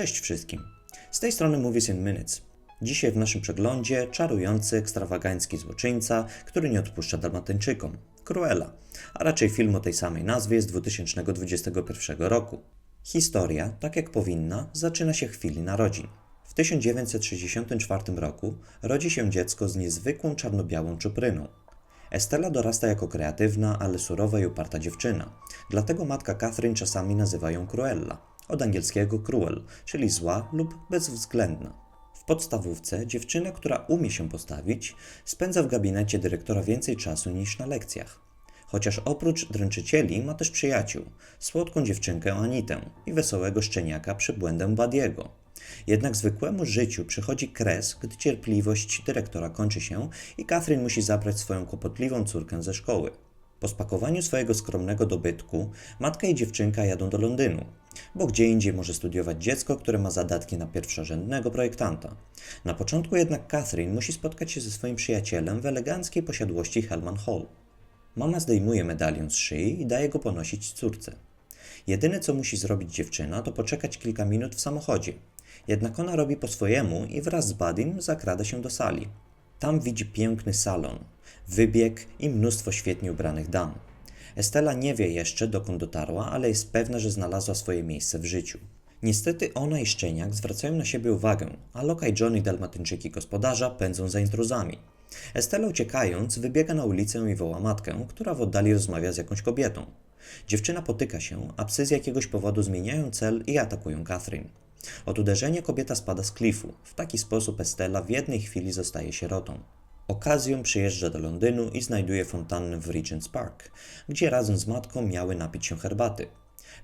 Cześć wszystkim. Z tej strony Movies in Minutes. Dzisiaj w naszym przeglądzie czarujący, ekstrawagancki złoczyńca, który nie odpuszcza Dalmatyńczykom. Cruella, a raczej film o tej samej nazwie z 2021 roku. Historia, tak jak powinna, zaczyna się chwili narodzin. W 1964 roku rodzi się dziecko z niezwykłą czarno-białą czupryną. Estella dorasta jako kreatywna, ale surowa i uparta dziewczyna. Dlatego matka Catherine czasami nazywa ją Cruella, od angielskiego cruel, czyli zła lub bezwzględna. W podstawówce dziewczyna, która umie się postawić, spędza w gabinecie dyrektora więcej czasu niż na lekcjach. Chociaż oprócz dręczycieli ma też przyjaciół, słodką dziewczynkę Anitę i wesołego szczeniaka przybłędę Badiego. Jednak zwykłemu życiu przychodzi kres, gdy cierpliwość dyrektora kończy się i Catherine musi zabrać swoją kłopotliwą córkę ze szkoły. Po spakowaniu swojego skromnego dobytku, matka i dziewczynka jadą do Londynu, bo gdzie indziej może studiować dziecko, które ma zadatki na pierwszorzędnego projektanta. Na początku jednak Catherine musi spotkać się ze swoim przyjacielem w eleganckiej posiadłości Hellman Hall. Mama zdejmuje medalion z szyi i daje go ponosić córce. Jedyne co musi zrobić dziewczyna to poczekać kilka minut w samochodzie. Jednak ona robi po swojemu i wraz z Badim zakrada się do sali. Tam widzi piękny salon, wybieg i mnóstwo świetnie ubranych dam. Estela nie wie jeszcze dokąd dotarła, ale jest pewna, że znalazła swoje miejsce w życiu. Niestety ona i Szczeniak zwracają na siebie uwagę, a Loka i John i dalmatyńczyki gospodarza pędzą za intruzami. Estela uciekając wybiega na ulicę i woła matkę, która w oddali rozmawia z jakąś kobietą. Dziewczyna potyka się, a psy z jakiegoś powodu zmieniają cel i atakują Catherine. Od uderzenia kobieta spada z klifu. W taki sposób Estella w jednej chwili zostaje sierotą. Okazją przyjeżdża do Londynu i znajduje fontannę w Regent's Park, gdzie razem z matką miały napić się herbaty.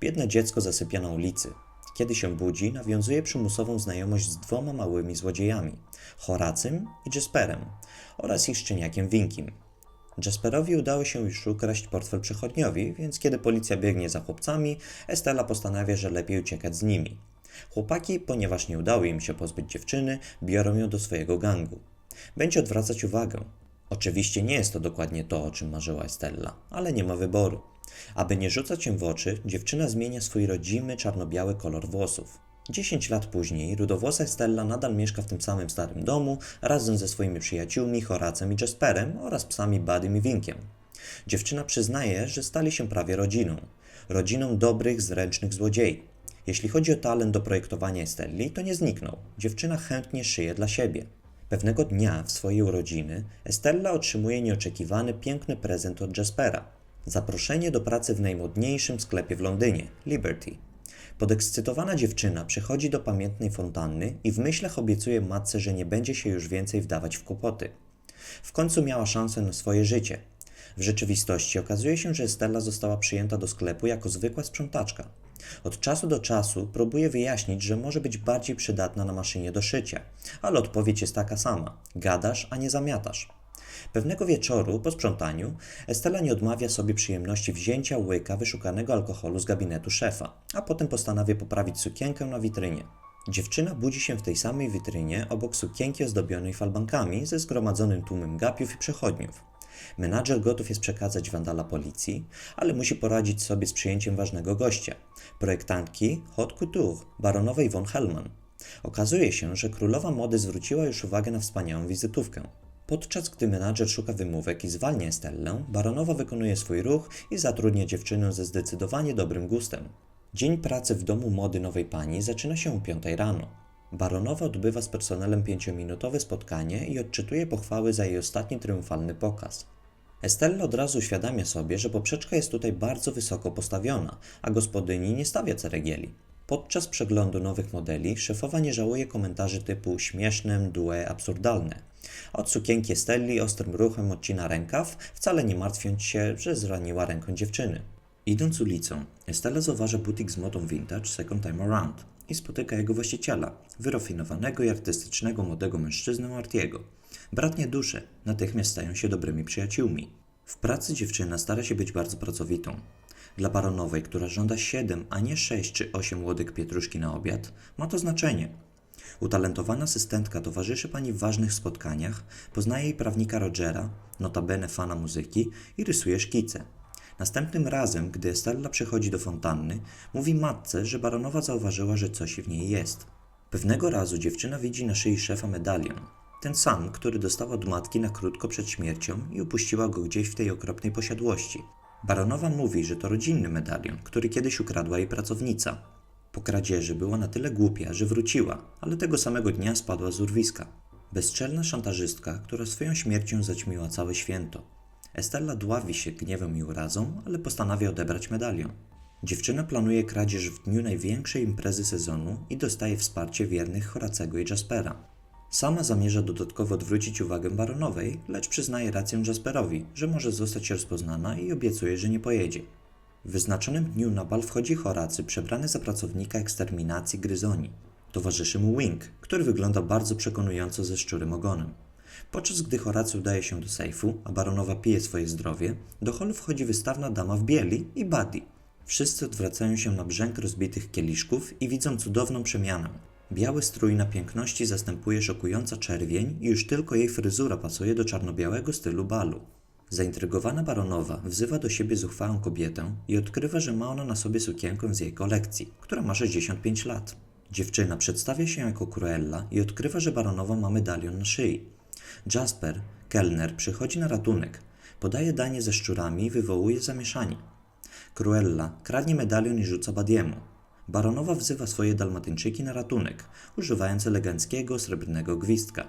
Biedne dziecko zasypia na ulicy. Kiedy się budzi, nawiązuje przymusową znajomość z dwoma małymi złodziejami Horacym i Jasperem oraz ich szczeniakiem Winkim. Jasperowi udało się już ukraść portfel przechodniowi, więc kiedy policja biegnie za chłopcami, Estella postanawia, że lepiej uciekać z nimi. Chłopaki, ponieważ nie udało im się pozbyć dziewczyny, biorą ją do swojego gangu. Będzie odwracać uwagę. Oczywiście nie jest to dokładnie to, o czym marzyła Estella, ale nie ma wyboru. Aby nie rzucać się w oczy, dziewczyna zmienia swój rodzimy czarno-biały kolor włosów. 10 lat później rudowłosa Estella nadal mieszka w tym samym starym domu razem ze swoimi przyjaciółmi Horacem i Jasperem oraz psami Badym i Winkiem. Dziewczyna przyznaje, że stali się prawie rodziną. Rodziną dobrych, zręcznych złodziei. Jeśli chodzi o talent do projektowania Estelli, to nie zniknął. Dziewczyna chętnie szyje dla siebie. Pewnego dnia w swojej urodziny Estella otrzymuje nieoczekiwany piękny prezent od Jaspera. Zaproszenie do pracy w najmodniejszym sklepie w Londynie, Liberty. Podekscytowana dziewczyna przychodzi do pamiętnej fontanny i w myślach obiecuje matce, że nie będzie się już więcej wdawać w kłopoty. W końcu miała szansę na swoje życie. W rzeczywistości okazuje się, że Estella została przyjęta do sklepu jako zwykła sprzątaczka. Od czasu do czasu próbuje wyjaśnić, że może być bardziej przydatna na maszynie do szycia, ale odpowiedź jest taka sama: gadasz, a nie zamiatasz. Pewnego wieczoru, po sprzątaniu, Estela nie odmawia sobie przyjemności wzięcia łyka wyszukanego alkoholu z gabinetu szefa, a potem postanawia poprawić sukienkę na witrynie. Dziewczyna budzi się w tej samej witrynie obok sukienki ozdobionej falbankami ze zgromadzonym tłumem gapiów i przechodniów. Menadżer gotów jest przekazać wandala policji, ale musi poradzić sobie z przyjęciem ważnego gościa projektantki Haute Couture, baronowej von Hellman. Okazuje się, że królowa mody zwróciła już uwagę na wspaniałą wizytówkę. Podczas gdy menadżer szuka wymówek i zwalnia Estellę, baronowa wykonuje swój ruch i zatrudnia dziewczynę ze zdecydowanie dobrym gustem. Dzień pracy w domu mody nowej pani zaczyna się o 5 rano. Baronowa odbywa z personelem pięciominutowe spotkanie i odczytuje pochwały za jej ostatni triumfalny pokaz. Estella od razu uświadamia sobie, że poprzeczka jest tutaj bardzo wysoko postawiona, a gospodyni nie stawia ceregieli. Podczas przeglądu nowych modeli szefowa nie żałuje komentarzy typu śmieszne, mdłe, absurdalne. Od sukienki Estelli ostrym ruchem odcina rękaw, wcale nie martwiąc się, że zraniła rękę dziewczyny. Idąc ulicą, Estella zauważa butik z modą vintage Second Time Around i spotyka jego właściciela, wyrafinowanego i artystycznego młodego mężczyznę Artiego. Bratnie dusze natychmiast stają się dobrymi przyjaciółmi. W pracy dziewczyna stara się być bardzo pracowitą. Dla baronowej, która żąda 7, a nie 6 czy 8 łodyg pietruszki na obiad, ma to znaczenie. Utalentowana asystentka towarzyszy pani w ważnych spotkaniach, poznaje jej prawnika Rogera, notabene fana muzyki i rysuje szkice. Następnym razem, gdy Estella przychodzi do fontanny, mówi matce, że baronowa zauważyła, że coś w niej jest. Pewnego razu dziewczyna widzi na szyi szefa medalion. Ten sam, który dostała od matki na krótko przed śmiercią i upuściła go gdzieś w tej okropnej posiadłości. Baronowa mówi, że to rodzinny medalion, który kiedyś ukradła jej pracownica. Po kradzieży była na tyle głupia, że wróciła, ale tego samego dnia spadła z urwiska. Bezczelna szantażystka, która swoją śmiercią zaćmiła całe święto. Estella dławi się gniewem i urazą, ale postanawia odebrać medalion. Dziewczyna planuje kradzież w dniu największej imprezy sezonu i dostaje wsparcie wiernych Horacego i Jaspera. Sama zamierza dodatkowo odwrócić uwagę baronowej, lecz przyznaje rację Jasperowi, że może zostać rozpoznana i obiecuje, że nie pojedzie. W wyznaczonym dniu na bal wchodzi Horacy przebrany za pracownika eksterminacji gryzoni. Towarzyszy mu Wing, który wygląda bardzo przekonująco ze szczurym ogonem. Podczas gdy Horacy udaje się do sejfu, a baronowa pije swoje zdrowie, do holu wchodzi wystawna dama w bieli i Buddy. Wszyscy odwracają się na brzęk rozbitych kieliszków i widzą cudowną przemianę. Biały strój na piękności zastępuje szokująca czerwień i już tylko jej fryzura pasuje do czarno-białego stylu balu. Zaintrygowana baronowa wzywa do siebie zuchwałą kobietę i odkrywa, że ma ona na sobie sukienkę z jej kolekcji, która ma 65 lat. Dziewczyna przedstawia się jako Cruella i odkrywa, że baronowa ma medalion na szyi. Jasper, kelner, przychodzi na ratunek, podaje danie ze szczurami i wywołuje zamieszanie. Cruella kradnie medalion i rzuca Badiemu. Baronowa wzywa swoje dalmatyńczyki na ratunek, używając eleganckiego, srebrnego gwizdka.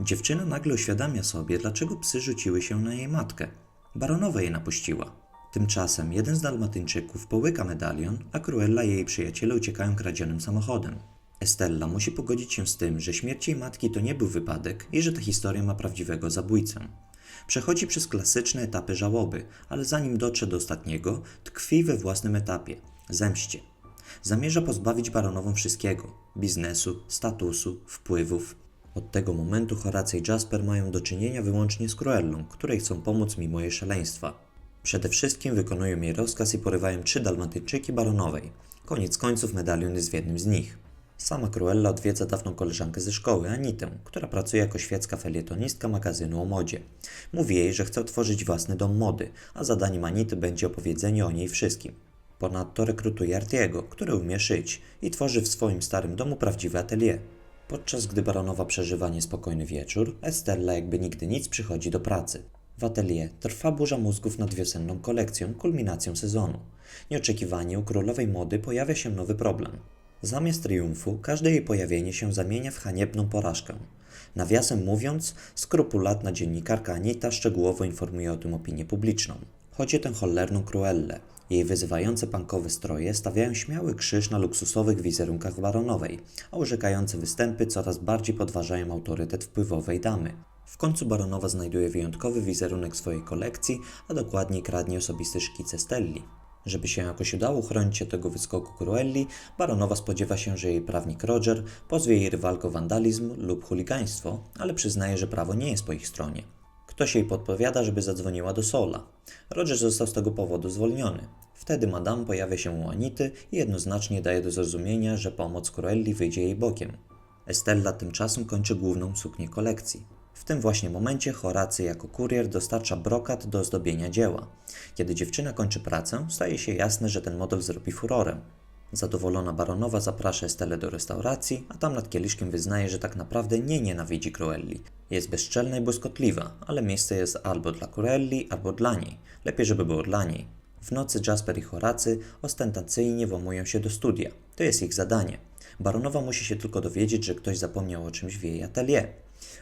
Dziewczyna nagle uświadamia sobie, dlaczego psy rzuciły się na jej matkę. Baronowa je napuściła. Tymczasem jeden z dalmatyńczyków połyka medalion, a Cruella i jej przyjaciele uciekają kradzionym samochodem. Estella musi pogodzić się z tym, że śmierć jej matki to nie był wypadek i że ta historia ma prawdziwego zabójcę. Przechodzi przez klasyczne etapy żałoby, ale zanim dotrze do ostatniego, tkwi we własnym etapie zemście. Zamierza pozbawić baronową wszystkiego biznesu, statusu, wpływów. Od tego momentu Horace i Jasper mają do czynienia wyłącznie z Cruellą, której chcą pomóc mimo jej szaleństwa. Przede wszystkim wykonują jej rozkaz i porywają trzy dalmatyńczyki baronowej. Koniec końców medalion jest w jednym z nich. Sama Cruella odwiedza dawną koleżankę ze szkoły, Anitę, która pracuje jako świecka felietonistka magazynu o modzie. Mówi jej, że chce otworzyć własny dom mody, a zadaniem Anity będzie opowiedzenie o niej wszystkim. Ponadto rekrutuje Artiego, który umie szyć i tworzy w swoim starym domu prawdziwe atelier. Podczas gdy baronowa przeżywa niespokojny wieczór, Estella jakby nigdy nic przychodzi do pracy. W atelier trwa burza mózgów nad wiosenną kolekcją, kulminacją sezonu. Nieoczekiwanie u królowej mody pojawia się nowy problem. Zamiast triumfu, każde jej pojawienie się zamienia w haniebną porażkę. Nawiasem mówiąc, skrupulatna dziennikarka Anita szczegółowo informuje o tym opinię publiczną. Chodzi o tę cholerną Cruellę. Jej wyzywające pankowe stroje stawiają śmiały krzyż na luksusowych wizerunkach baronowej, a urzekające występy coraz bardziej podważają autorytet wpływowej damy. W końcu baronowa znajduje wyjątkowy wizerunek swojej kolekcji, a dokładniej kradnie osobisty szkic Stelli. Żeby się jakoś udało uchronić tego wyskoku Cruelli, baronowa spodziewa się, że jej prawnik Roger pozwie jej rywalkę o wandalizm lub chuligaństwo, ale przyznaje, że prawo nie jest po ich stronie. Ktoś jej podpowiada, żeby zadzwoniła do Sola. Roger został z tego powodu zwolniony. Wtedy madame pojawia się u Anity i jednoznacznie daje do zrozumienia, że pomoc Cruelli wyjdzie jej bokiem. Estella tymczasem kończy główną suknię kolekcji. W tym właśnie momencie Horacy jako kurier dostarcza brokat do ozdobienia dzieła. Kiedy dziewczyna kończy pracę, staje się jasne, że ten model zrobi furorę. Zadowolona baronowa zaprasza Estelę do restauracji, a tam nad kieliszkiem wyznaje, że tak naprawdę nie nienawidzi Cruelli. Jest bezczelna i błyskotliwa, ale miejsce jest albo dla Cruelli, albo dla niej. Lepiej, żeby było dla niej. W nocy Jasper i Horacy ostentacyjnie włamują się do studia. To jest ich zadanie. Baronowa musi się tylko dowiedzieć, że ktoś zapomniał o czymś w jej atelier.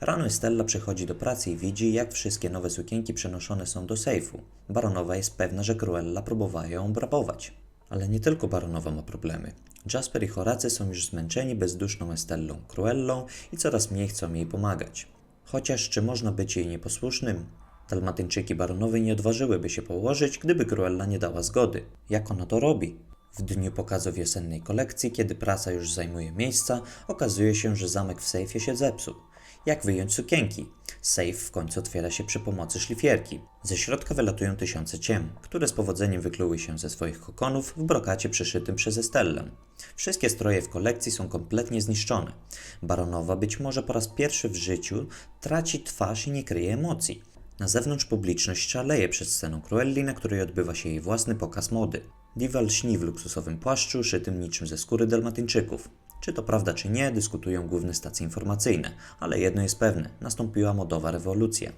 Rano Stella przychodzi do pracy i widzi, jak wszystkie nowe sukienki przenoszone są do sejfu. Baronowa jest pewna, że Cruella próbowała ją obrabować. Ale nie tylko Baronowa ma problemy. Jasper i Horacy są już zmęczeni bezduszną Estellą, Cruellą i coraz mniej chcą jej pomagać. Chociaż czy można być jej nieposłusznym? Dalmatyńczyki baronowej nie odważyłyby się położyć, gdyby Cruella nie dała zgody. Jak ona to robi? W dniu pokazu wiosennej kolekcji, kiedy prasa już zajmuje miejsca, okazuje się, że zamek w sejfie się zepsuł. Jak wyjąć sukienki? Sejf w końcu otwiera się przy pomocy szlifierki. Ze środka wylatują tysiące ciem, które z powodzeniem wykluły się ze swoich kokonów w brokacie przyszytym przez Estellę. Wszystkie stroje w kolekcji są kompletnie zniszczone. Baronowa być może po raz pierwszy w życiu traci twarz i nie kryje emocji. Na zewnątrz publiczność szaleje przed sceną Cruelli, na której odbywa się jej własny pokaz mody. Diva lśni w luksusowym płaszczu, szytym niczym ze skóry dalmatyńczyków. Czy to prawda czy nie, dyskutują główne stacje informacyjne, ale jedno jest pewne, nastąpiła modowa rewolucja.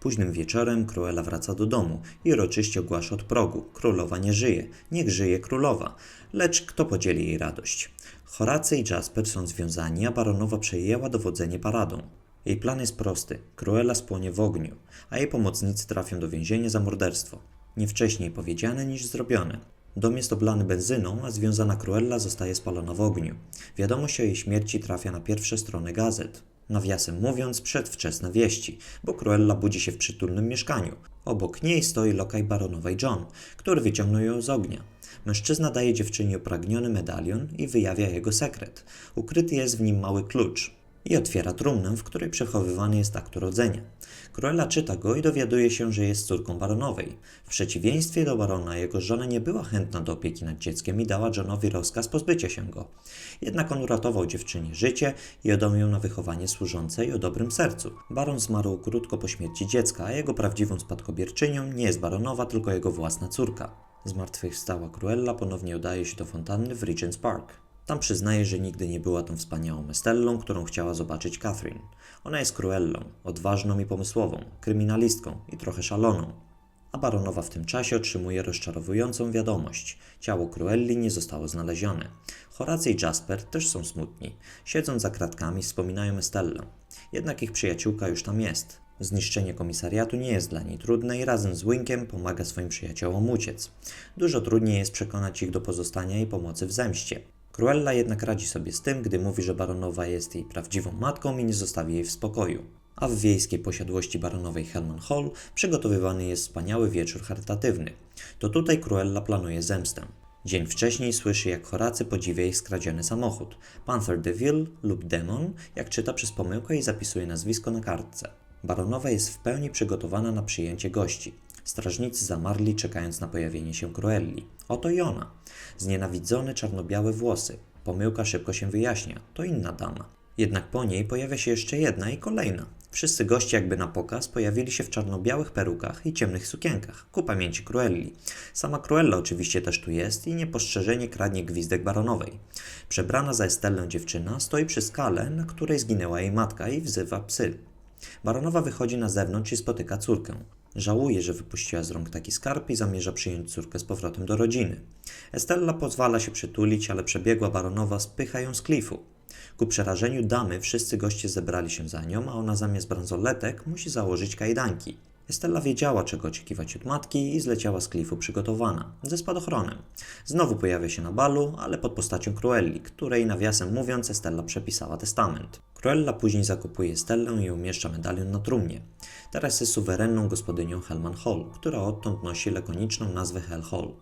Późnym wieczorem Cruella wraca do domu i uroczyście ogłasza od progu: Królowa nie żyje, niech żyje królowa. Lecz kto podzieli jej radość? Horacy i Jasper są związani, a baronowa przejęła dowodzenie paradą. Jej plan jest prosty: Cruella spłonie w ogniu, a jej pomocnicy trafią do więzienia za morderstwo. Nie wcześniej powiedziane niż zrobione. Dom jest oblany benzyną, a związana Cruella zostaje spalona w ogniu. Wiadomość o jej śmierci trafia na pierwsze strony gazet. Nawiasem mówiąc, przedwczesne wieści, bo Cruella budzi się w przytulnym mieszkaniu. Obok niej stoi lokaj baronowej John, który wyciągnął ją z ognia. Mężczyzna daje dziewczynie upragniony medalion i wyjawia jego sekret. Ukryty jest w nim mały klucz i otwiera trumnę, w której przechowywany jest akt urodzenia. Cruella czyta go i dowiaduje się, że jest córką baronowej. W przeciwieństwie do barona, jego żona nie była chętna do opieki nad dzieckiem i dała Johnowi rozkaz pozbycia się go. Jednak on uratował dziewczynie życie i oddał ją na wychowanie służące i o dobrym sercu. Baron zmarł krótko po śmierci dziecka, a jego prawdziwą spadkobierczynią nie jest baronowa, tylko jego własna córka. Zmartwychwstała Cruella ponownie udaje się do fontanny w Regent's Park. Tam przyznaje, że nigdy nie była tą wspaniałą Estellą, którą chciała zobaczyć Catherine. Ona jest Cruellą, odważną i pomysłową, kryminalistką i trochę szaloną. A baronowa w tym czasie otrzymuje rozczarowującą wiadomość. Ciało Cruelli nie zostało znalezione. Horacy i Jasper też są smutni. Siedząc za kratkami wspominają Estellę. Jednak ich przyjaciółka już tam jest. Zniszczenie komisariatu nie jest dla niej trudne i razem z Winkiem pomaga swoim przyjaciołom uciec. Dużo trudniej jest przekonać ich do pozostania i pomocy w zemście. Cruella jednak radzi sobie z tym, gdy mówi, że baronowa jest jej prawdziwą matką i nie zostawi jej w spokoju. A w wiejskiej posiadłości baronowej Helman Hall przygotowywany jest wspaniały wieczór charytatywny. To tutaj Cruella planuje zemstę. Dzień wcześniej słyszy, jak Horacy podziwia ich skradziony samochód. Panther Deville lub Demon, jak czyta przez pomyłkę i zapisuje nazwisko na kartce. Baronowa jest w pełni przygotowana na przyjęcie gości. Strażnicy zamarli, czekając na pojawienie się Cruelli. Oto i ona. Znienawidzone czarno-białe włosy. Pomyłka szybko się wyjaśnia. To inna dama. Jednak po niej pojawia się jeszcze jedna i kolejna. Wszyscy goście jakby na pokaz pojawili się w czarno-białych perukach i ciemnych sukienkach, ku pamięci Cruelli. Sama Cruella oczywiście też tu jest i niepostrzeżenie kradnie gwizdek baronowej. Przebrana za Estellę dziewczyna stoi przy skale, na której zginęła jej matka i wzywa psy. Baronowa wychodzi na zewnątrz i spotyka córkę. Żałuje, że wypuściła z rąk taki skarb i zamierza przyjąć córkę z powrotem do rodziny. Estella pozwala się przytulić, ale przebiegła baronowa spycha ją z klifu. Ku przerażeniu damy wszyscy goście zebrali się za nią, a ona zamiast bransoletek musi założyć kajdanki. Estella wiedziała, czego oczekiwać od matki i zleciała z klifu przygotowana, ze spadochronem. Znowu pojawia się na balu, ale pod postacią Cruelli, której nawiasem mówiąc Estella przepisała testament. Cruella później zakupuje Estellę i umieszcza medalion na trumnie. Teraz jest suwerenną gospodynią Helman Hall, która odtąd nosi lakoniczną nazwę Hell Hall.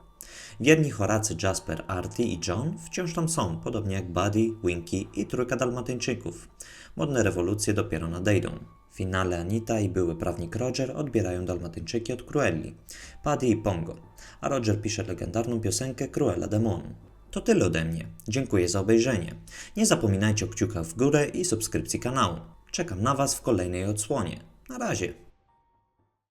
Wierni Horacy Jasper, Artie i John wciąż tam są, podobnie jak Buddy, Winky i trójka dalmatyńczyków. Modne rewolucje dopiero nadejdą. Finale Anita i były prawnik Roger odbierają dalmatyńczyki od Cruelli, Paddy i Pongo, a Roger pisze legendarną piosenkę Cruella Demon. To tyle ode mnie. Dziękuję za obejrzenie. Nie zapominajcie o kciukach w górę i subskrypcji kanału. Czekam na Was w kolejnej odsłonie. Na razie.